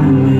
Amen.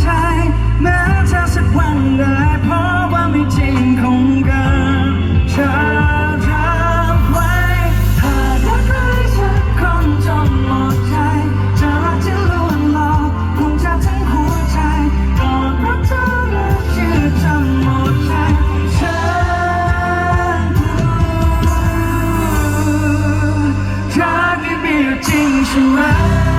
ใจแม้เธอสักวันได้เพราะว่าไม่จริงของกันฉันทำไว้ถ้ารักใครฉันจนหมดใจจะรักหลวงลอกคงจะทั้งหัวใจกอดรักเธอและเชื่อจำหมดใจฉันกลัวจากที่องจริงใช่ไหม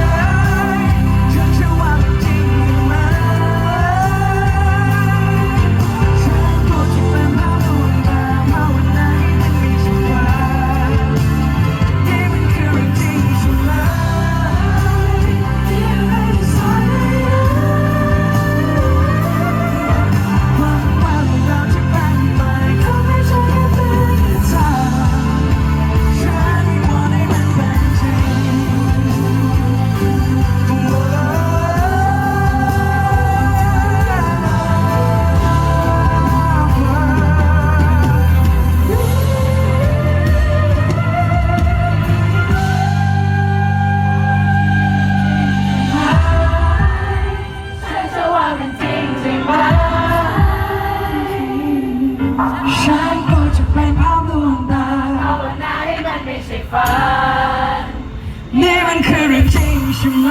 ฝันนี่มันคือเรื่องจริงใช่ไหม